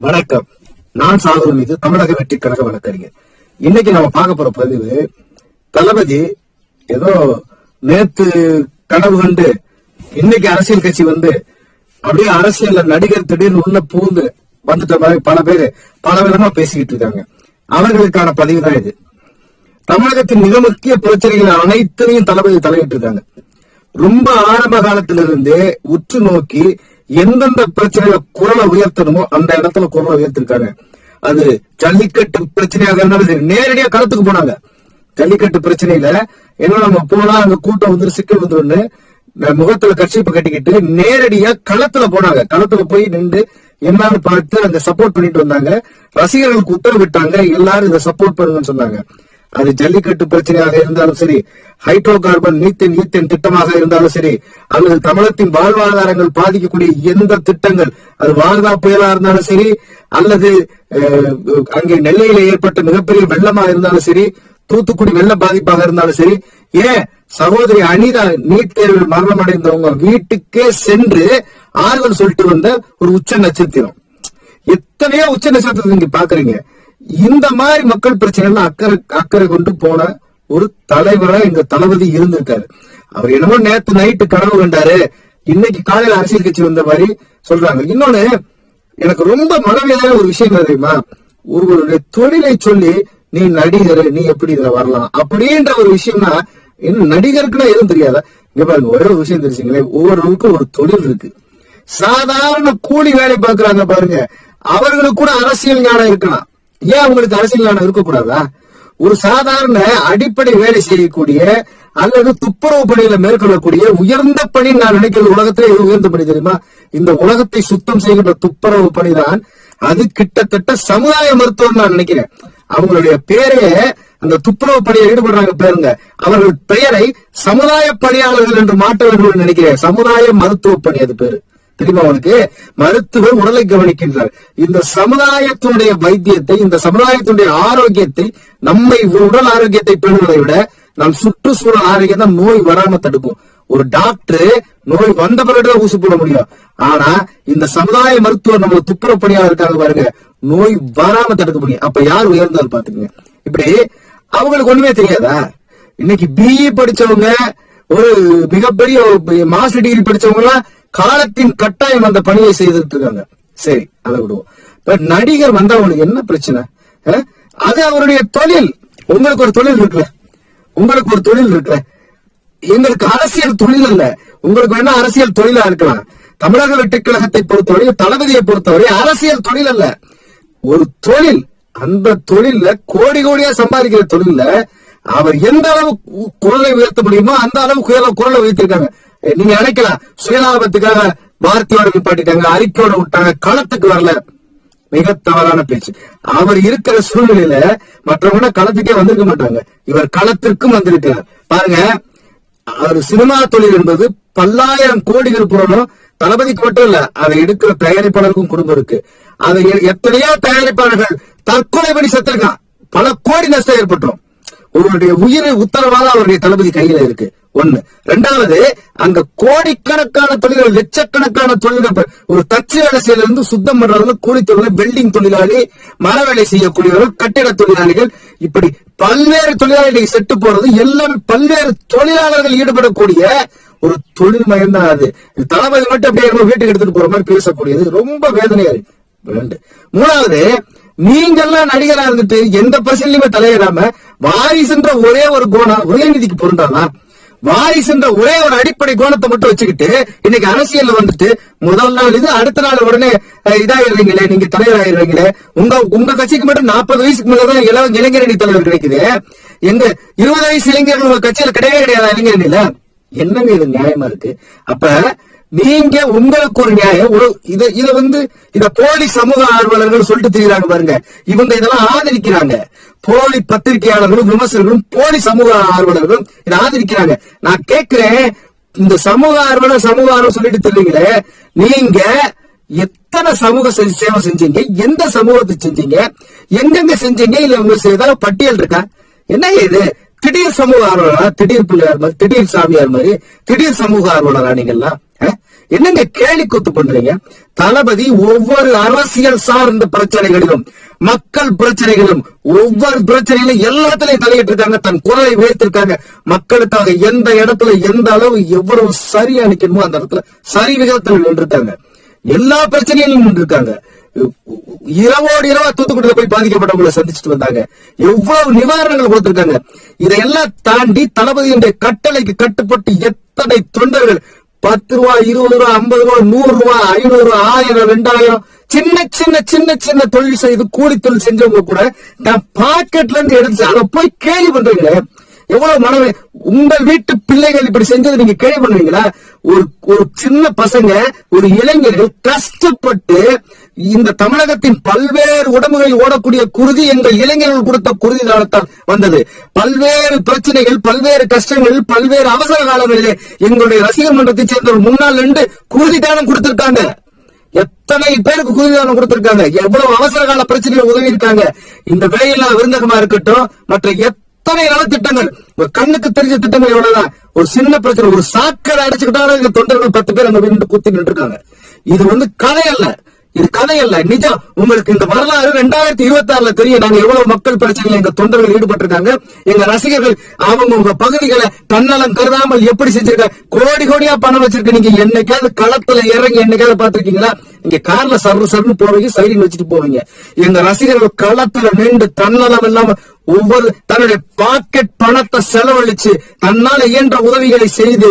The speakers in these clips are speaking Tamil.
வணக்கம். நான் சாகுல் மீது தமிழக வெற்றி கழக வழக்கறிஞர். இன்னைக்கு நம்ம பார்க்க போற பதிவு தளபதி ஏதோ நேத்து கனவு கண்டு இன்னைக்கு அரசியல் கட்சி வந்து அப்படியே அரசியல்ல நடிகர் திடீர்னு உள்ள பூந்து வந்துட்ட மாதிரி பல பேர் பல விதமா பேசிக்கிட்டு இருக்காங்க. அவர்களுக்கான பதிவு தான் இது. தமிழகத்தின் மிக முக்கிய பிரச்சனைகள் அனைத்தையும் தளபதி தலையிட்டு இருக்காங்க. ரொம்ப ஆரம்ப காலத்திலிருந்தே உற்று நோக்கி எந்தெந்த பிரச்சனையில குரலை உயர்த்தணுமோ அந்த இடத்துல குரலை உயர்த்திருக்காங்க. அது ஜல்லிக்கட்டு பிரச்சனையாக இருந்தாலும் சரி நேரடியா களத்துக்கு போனாங்க. ஜல்லிக்கட்டு பிரச்சனையில என்ன நம்ம போனா அங்க கூட்டம் வந்து சிக்கல் வந்துருன்னு முகத்துல கட்சிப்பு கட்டிக்கிட்டு நேரடியா களத்துல போனாங்க. களத்துல போய் நின்று என்னன்னு பார்த்து அங்க சப்போர்ட் பண்ணிட்டு வந்தாங்க. ரசிகர்களுக்கு உத்தரவிட்டாங்க எல்லாரும் இதை சப்போர்ட் பண்ணுங்கன்னு சொன்னாங்க. அது ஜல்லிக்கட்டு பிரச்சனையாக இருந்தாலும் சரி ஹைட்ரோ கார்பன் மீத்தேன் ஈத்தேன் திட்டமாக இருந்தாலும் சரி அல்லது தமிழகத்தின் வாழ்வாதாரங்கள் பாதிக்கக்கூடிய எந்த திட்டங்கள் அது வார்தா புயலா இருந்தாலும் சரி அல்லது அங்கே நெல்லையில ஏற்பட்ட மிகப்பெரிய வெள்ளமா இருந்தாலும் சரி தூத்துக்குடி வெள்ள பாதிப்பாக இருந்தாலும் சரி ஏன் சகோதரி அனிதா நீட் தேர்வில் மரணம் அடைந்தவங்க வீட்டுக்கே சென்று ஆறுதல் சொல்லிட்டு வந்த ஒரு உச்ச நட்சத்திரம். எத்தனையோ உச்ச நட்சத்திரத்தை நீங்க பாக்குறீங்க. இந்த மாதிரி மக்கள் பிரச்சனை அக்கறை அக்கறை கொண்டு போன ஒரு தலைவரா எங்க தளபதி இருந்திருக்காரு. அவர் என்னமோ நேத்து நைட்டு கனவு கண்டாரு. இன்னைக்கு காலையில அரசியல் கட்சி வந்த மாதிரி சொல்றாங்க. இன்னொன்னு எனக்கு ரொம்ப மனவேதான ஒரு விஷயம் தெரியுமா? ஒருவருடைய தொழிலை சொல்லி நீ நடிகர் நீ எப்படி இதுல வரலாம்? அப்படின்ற ஒரு விஷயம்னா என்ன நடிகருக்குன்னா எதுவும் தெரியாதா? இங்க பாருங்க ஒரே ஒரு விஷயம் தெரிஞ்சுங்களேன் ஒவ்வொருவருக்கும் ஒரு தொழில் இருக்கு. சாதாரண கூலி வேலை பார்க்கறாங்க பாருங்க. அவர்களுக்கு கூட அரசியல் ஞானம் இருக்கலாம். ஏன் உங்களுக்கு அரசியல் இருக்கக்கூடாதா? ஒரு சாதாரண அடிப்படை வேலை செய்யக்கூடிய அல்லது துப்புரவு பணியில மேற்கொள்ளக்கூடிய உயர்ந்த பணி நான் நினைக்கிறது உலகத்திலே எது உயர்ந்த பணி தெரியுமா? இந்த உலகத்தை சுத்தம் செய்கின்ற துப்புரவு பணிதான். அது கிட்டத்தட்ட சமுதாய மருத்துவம் நான் நினைக்கிறேன். அவங்களுடைய பேரையே அந்த துப்புரவு பணியில் ஈடுபடுறாங்க பேருங்க. அவர்கள் பெயரை சமுதாய பணியாளர்கள் என்று மாற்ற வேண்டும் என்று நினைக்கிறேன். சமுதாய மருத்துவ பணி அது பேரு. தெரியுமா அவனுக்கு மருத்துவர் உடலை கவனிக்கின்றார். இந்த சமுதாயத்தினுடைய வைத்தியத்தை இந்த சமுதாயத்தினுடைய ஆரோக்கியத்தை நம்மை உடல் ஆரோக்கியத்தை பெறுவதை விட நம் சுற்றுச்சூழல் ஆரோக்கியம் தான் நோய் வராம தடுக்கும். ஒரு டாக்டர் நோய் வந்த பிறகுதான் ஊசி போட முடியும். ஆனா இந்த சமுதாய மருத்துவர் நம்ம துப்புரவு இருக்காங்க பாருங்க. நோய் வராம தடுக்க முடியும். அப்ப யார் உயர்ந்தால் பாத்துக்கங்க இப்படி அவங்களுக்கு ஒண்ணுமே தெரியாதா? இன்னைக்கு பிஇ படிச்சவங்க ஒரு மிகப்பெரிய மாஸ்டர் டிகிரி படிச்சவங்க எல்லாம் காலத்தின் கட்டாயம் அந்த பணியை செய்துட்டு இருக்காங்க சரி அதை விடுவோம். இப்ப நடிகர் வந்தா அவனுக்கு என்ன பிரச்சனை? அது அவருடைய தொழில். உங்களுக்கு ஒரு தொழில் இருக்குல்ல? உங்களுக்கு ஒரு தொழில் இருக்குல்ல? எங்களுக்கு அரசியல் தொழில் அல்ல. உங்களுக்கு வேணா அரசியல் தொழிலா இருக்கலாம். தமிழக வெற்றிக் கழகத்தை பொறுத்தவரை தளபதியை பொறுத்தவரை அரசியல் தொழில் அல்ல. ஒரு தொழில் அந்த தொழில்ல கோடி கோடியா சம்பாதிக்கிற தொழில்ல அவர் எந்த அளவு குரலை உயர்த்த முடியுமோ அந்த அளவு குரலை- உயர்த்திருக்காங்க நீங்க நினைக்கலாம் சுயலாபத்துக்காக வார்த்தையோட நிப்பாட்டிட்டாங்க அறிக்கையோட விட்டாங்க களத்துக்கு வரல. மிக தவறான பேச்சு. அவர் இருக்கிற சூழ்நிலையில மற்றவங்க களத்துக்கே வந்திருக்க மாட்டாங்க. இவர் களத்திற்கும் வந்திருக்கிறார். பாருங்க அவர் சினிமா தொழில் என்பது பல்லாயிரம் கோடிகள் புறணும் தளபதிக்கு மட்டும் இல்ல அதை எடுக்கிற தயாரிப்பாளருக்கும் குடும்பம் இருக்கு. அதை எ- எத்தனையோ தயாரிப்பாளர்கள் தற்கொலை படி செத்திருக்கான் பல கோடி நஷ்டம் ஏற்பட்டுரும் உங்களுடைய உயிர் உத்தரவாத அவருடைய தளபதி கையில இருக்கு. ஒண்ணு. ரெண்டாவது அங்க கோடிக்கணக்கான தொழில்கள் லட்சக்கணக்கான தொழில்கள் ஒரு தச்சு வேலை செய்யல இருந்து சுத்தம் பண்றவங்க கூலி தொழில் வெல்டிங் தொழிலாளி மர வேலை செய்யக்கூடியவர்கள் கட்டிட தொழிலாளிகள் இப்படி பல்வேறு தொழிலாளிகள் செட்டு போறது எல்லாமே பல்வேறு தொழிலாளர்கள் ஈடுபடக்கூடிய ஒரு தொழில் மயம் தான் அது. இது தளபதி மட்டும் அப்படியே வீட்டுக்கு எடுத்துட்டு போற மாதிரி பேசக்கூடியது. ரொம்ப வேதனையா இருக்கு. ரெண்டு. மூணாவது நீங்க எல்லாம் நடிகரா இருந்துட்டு எந்த பிரச்சனையுமே தலையிடாம வாரிசுன்ற ஒரே ஒரு குணம் உதயநிதிக்கு பொருந்தாதான் வாரிசுன்ற ஒரே ஒரு அடிப்படை கோணத்தை மட்டும் வச்சுக்கிட்டு இன்னைக்கு அரசியல் வந்துட்டு முதல் நாள் இது அடுத்த நாள் உடனே இதாயிடுறீங்களே நீங்க தலைவராயிடுறீங்களே. உங்க உங்க கட்சிக்கு மட்டும் நாற்பது வயசுக்கு மேலதான் இள இளைஞரணி தலைவர் கிடைக்குது. எங்க இருபது வயசு இளைஞர்கள் உங்க கட்சியில கிடையவே கிடையாது இளைஞரணியில. என்னங்க இது நியாயமா இருக்கு? அப்ப நீங்க உங்களுக்கு ஒரு நியாயம் ஒரு இத இதை வந்து இந்த போலி சமூக ஆர்வலர்கள் சொல்லிட்டு தெரியுறாங்க பாருங்க. இவங்க இதெல்லாம் ஆதரிக்கிறாங்க. போலி பத்திரிகையாளர்களும் விமர்சகர்களும் போலி சமூக ஆர்வலர்களும் இதை ஆதரிக்கிறாங்க. நான் கேட்கிறேன் இந்த சமூக ஆர்வலர் சமூக ஆர்வம் சொல்லிட்டு தெரியுங்களே நீங்க எத்தனை சமூக சேவை செஞ்சீங்க? எந்த சமூகத்தை செஞ்சீங்க? எங்கெங்க செஞ்சீங்க? இல்ல உங்களுக்கு ஏதாவது பட்டியல் இருக்கா? என்ன இது? திடீர் சமூக ஆர்வலரா? திடீர் பிள்ளையார் மாதிரி திடீர் சாமியார் மாதிரி திடீர் சமூக ஆர்வலரா நீங்க எல்லாம் என்னங்க கேலி கூத்து பண்றீங்க? தளபதி ஒவ்வொரு அரசியல் சார்ந்த பிரச்சனைகளிலும் மக்கள் பிரச்சனைகளும் ஒவ்வொரு பிரச்சனைகளும் எல்லாத்திலையும் தலையிட்டு இருக்காங்க தன் குரலை உயர்த்திருக்காங்க. மக்களுக்காக எந்த இடத்துல எந்த அளவு எவ்வளவு சரி நிக்கணுமோ அந்த இடத்துல சரி விகிதத்தில் நின்றுருக்காங்க. எல்லா பிரச்சனையிலும் நின்றுருக்காங்க. இரவோடு இரவா தூத்துக்குடியில போய் பாதிக்கப்பட்டவங்களை சந்திச்சுட்டு வந்தாங்க. எவ்வளவு நிவாரணங்கள் கொடுத்திருக்காங்க. இதையெல்லாம் தாண்டி தளபதியுடைய கட்டளைக்கு கட்டுப்பட்டு எத்தனை தொண்டர்கள் பத்து ரூபா இருபது ரூபா ஐம்பது ரூபா நூறு ரூபா ஐநூறு ரூபா ஆயிரம் ரெண்டாயிரம் சின்ன சின்ன சின்ன சின்ன தொழில் செய்து கூலி தொழில் செஞ்சவங்க கூட நான் பாக்கெட்ல இருந்து எடுத்து அதை போய் கேள்வி பண்றீங்களே? எவ்வளவு மனவே உங்கள் வீட்டு பிள்ளைகள் இப்படி செஞ்சது நீங்க கேள்வி பண்ணுவீங்களா ஒரு ஒரு சின்ன பசங்க ஒரு இளைஞர்கள் கஷ்டப்பட்டு இந்த தமிழகத்தின் பல்வேறு உடம்புகளில் ஓடக்கூடிய குருதி எங்கள் இளைஞர்கள் கொடுத்த குருதி தானத்தால் வந்தது. பல்வேறு பிரச்சனைகள் பல்வேறு கஷ்டங்கள் பல்வேறு அவசர காலங்களிலே எங்களுடைய ரசிகர் மன்றத்தைச் சேர்ந்த முன்னாள் நின்று குருதி தானம் கொடுத்திருக்காங்க. எத்தனை பேருக்கு குருதிதானம் கொடுத்திருக்காங்க? எவ்வளவு அவசர கால பிரச்சனைகள் உதவி இருக்காங்க இந்த விலையில்லா விருந்தகமா இருக்கட்டும் மற்ற எத்தனை நலத்திட்டங்கள்? கண்ணுக்கு தெரிஞ்ச திட்டங்கள் எவ்வளவுதான்? ஒரு சின்ன பிரச்சனை ஒரு சாக்கடை அடைச்சுக்கிட்டாலும் தொண்டர்கள் பத்து பேர் அங்க வீட்டு குத்தி நின்று இருக்காங்க இது வந்து கதை அல்ல. இது கதை அல்ல நிஜம். உங்களுக்கு இந்த வரலாறு ரெண்டாயிரத்தி இருபத்தி ஆறுல தெரியும். நாங்க எவ்வளவு மக்கள் பிரச்சனையில எங்க தொண்டர்கள் ஈடுபட்டிருக்காங்க. எங்க ரசிகர்கள் அவங்க உங்க பகுதிகளை தன்னலம் கருதாமல் எப்படி செஞ்சிருக்க கோடி கோடியா பணம் வச்சிருக்க நீங்க என்னைக்காவது களத்துல இறங்கி என்னைக்காவது பாத்திருக்கீங்களா இங்க கார்ல சர்வ சர்னு போவீங்க சைடில் வச்சுட்டு போவீங்க. எங்க ரசிகர்கள் களத்துல நின்று தன்னலம் இல்லாம ஒவ்வொரு தன்னுடைய பாக்கெட் பணத்தை செலவழிச்சு தன்னால இயன்ற உதவிகளை செய்து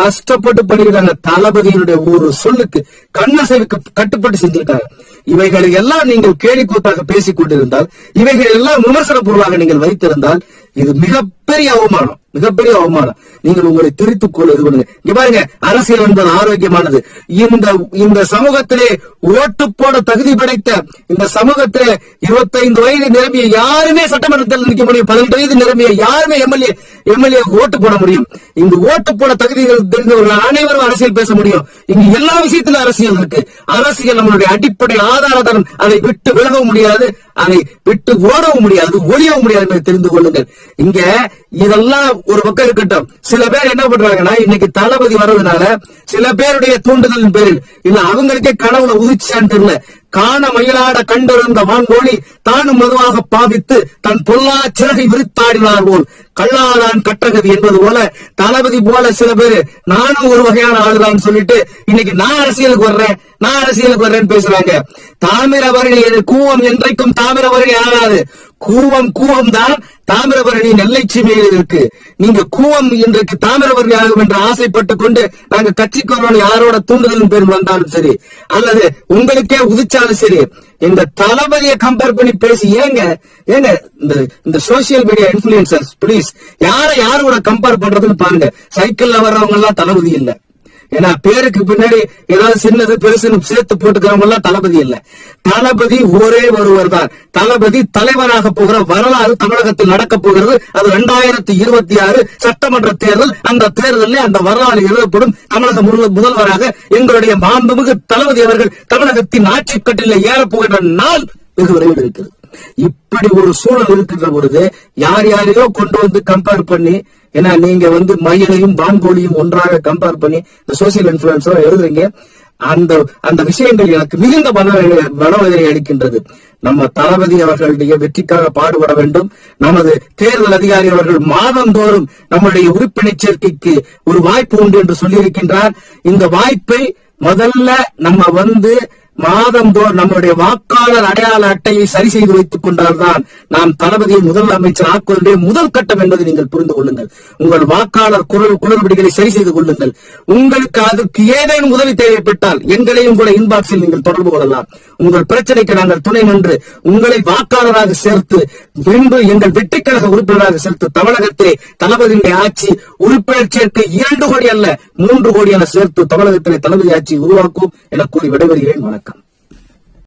கஷ்டப்பட்டு பண்ணிருக்காங்க தளபதியினுடைய ஒரு சொல்லுக்கு கண்ணசைவுக்கு கட்டுப்பட்டு செஞ்சிருக்காங்க. இவைகளை எல்லாம் நீங்கள் கேலி கூத்தாக பேசிக் கொண்டிருந்தால் இவைகள் எல்லாம் விமர்சன பொருளாக நீங்கள் வைத்திருந்தால் இது மிகப்பெரிய அவமானம். மிகப்பெரிய அவமானம். நீங்கள் உங்களை திருத்திக் கொள்ள இது பண்ணுங்க. இங்க பாருங்க அரசியல் என்பது ஆரோக்கியமானது. இந்த இந்த சமூகத்திலே ஓட்டு போட தகுதி படைத்த இந்த சமூகத்திலே இருபத்தைந்து வயது நிரம்பிய யாருமே சட்டமன்றத்தில் நிற்க முடியும். பதினெட்டு வயது நிரம்பிய யாருமே எம்எல்ஏ எம்எல்ஏ ஓட்டு போட முடியும். இங்கு ஓட்டு போட தகுதிகள் தெரிந்தவர்கள் அனைவரும் அரசியல் பேச முடியும். இங்கு எல்லா விஷயத்திலும் அரசியல் இருக்கு. அரசியல் நம்மளுடைய அடிப்படை ஆதாரதரம் அதை விட்டு விலகவும் முடியாது அதை விட்டு ஓடவும் முடியாது ஒழியவும் முடியாது என்பதை தெரிந்து கொள்ளுங்கள். இங்க இதெல்லாம் ஒரு பக்கம் இருக்கட்டும். சில பேர் என்ன பண்றாங்கன்னா இன்னைக்கு தளபதி வர்றதுனால சில பேருடைய தூண்டுதலின் பேரில் இல்ல அவங்களுக்கே கனவுல உதிச்சான்னு தெரியல. காண மயிலாட கண்டிருந்த வான்கோழி தானும் மதுவாக பாவித்து தன் பொல்லா சிறகை விரித்தாடினார் போல். கல்லாதான் கட்டகதி என்பது போல தளபதி போல சில பேர் நானும் ஒரு வகையான ஆளுதான் சொல்லிட்டு இன்னைக்கு நான் அரசியலுக்கு வர்றேன். நான் அரசியலுக்கு வர்றேன்னு பேசுறாங்க. தாமிரபரணி கூவம் என்றைக்கும் தாமிரபரணி ஆகாது. கூவம் கூவம் தான் தாமிரபரணி நெல்லை சீமையில் இருக்கு. நீங்க கூவம் இன்றைக்கு தாமிரபரணி ஆகும் என்று ஆசைப்பட்டுக் கொண்டு நாங்க கட்சிக்கு வரணும் யாரோட தூண்டுதலும் பேர் வந்தாலும் சரி அல்லது உங்களுக்கே உதிச்சாலும் சரி இந்த தளபதியை கம்பேர் பண்ணி பேசி ஏங்க ஏங்க இந்த இந்த சோசியல் மீடியா இன்ஃபுளுசர்ஸ் ப்ளீஸ் யாரை யாரோட கம்பேர் பண்றதுன்னு பாருங்க. சைக்கிள்ல வர்றவங்க எல்லாம் தளபதி இல்ல. ஏன்னா பேருக்கு பின்னாடி ஏதாவது சின்னது பெருசுன்னு சேர்த்து போட்டுக்கிறவங்க எல்லாம் தளபதி இல்ல. தளபதி ஒரே ஒருவர் தான். தளபதி தலைவராக போகிற வரலாறு தமிழகத்தில் நடக்க போகிறது. அது இரண்டாயிரத்தி இருபத்தி ஆறு சட்டமன்ற தேர்தல். அந்த தேர்தலில் அந்த வரலாறு எழுதப்படும். தமிழக முதல்வராக எங்களுடைய மாண்புமிகு தளபதி அவர்கள் தமிழகத்தின் ஆட்சி கட்டில ஏறப்போகின்ற நாள் வெகு விரைவில் இருக்கிறது. இப்படி ஒரு சூழல் இருக்கின்ற பொழுது யார் யாரையோ கொண்டு வந்து கம்பேர் பண்ணி ஏன்னா நீங்க வந்து மயிலையும் வான்கோழியும் ஒன்றாக கம்பேர் பண்ணி இந்த சோசியல் இன்ஃபுளுசரா எழுதுறீங்க. அந்த அந்த விஷயங்கள் எனக்கு மிகுந்த மனவேதனை மனவேதனை அளிக்கின்றது. நம்ம தளபதி அவர்களுடைய வெற்றிக்காக பாடுபட வேண்டும். நமது தேர்தல் அதிகாரி அவர்கள் மாதந்தோறும் நம்முடைய உறுப்பினை சேர்க்கைக்கு ஒரு வாய்ப்பு உண்டு என்று சொல்லியிருக்கின்றார். இந்த வாய்ப்பை முதல்ல நம்ம வந்து மாதந்தோறும் நம்முடைய வாக்காளர் அடையாள அட்டையை சரி செய்து வைத்துக் கொண்டால்தான் நாம் தளபதியை முதல் அமைச்சர் ஆக்குவதே முதல் கட்டம் என்பதை நீங்கள் புரிந்து கொள்ளுங்கள். உங்கள் வாக்காளர் குரல் குளறுபடிகளை சரி செய்து கொள்ளுங்கள். உங்களுக்கு அதற்கு ஏதேனும் உதவி தேவைப்பட்டால் எங்களையும் கூட இன்பாக்ஸில் நீங்கள் தொடர்பு கொள்ளலாம். உங்கள் பிரச்சனைக்கு நாங்கள் துணை நின்று உங்களை வாக்காளராக சேர்த்து பின்பு எங்கள் வெற்றிக்கழக உறுப்பினராக சேர்த்து தமிழகத்திலே தளபதியுடைய ஆட்சி உறுப்பினர் சேர்க்கை இரண்டு கோடி அல்ல மூன்று கோடி என சேர்த்து தமிழகத்திலே தளபதி ஆட்சி உருவாக்கும் என கூறி விடைபெறுகிறேன். வணக்கம்.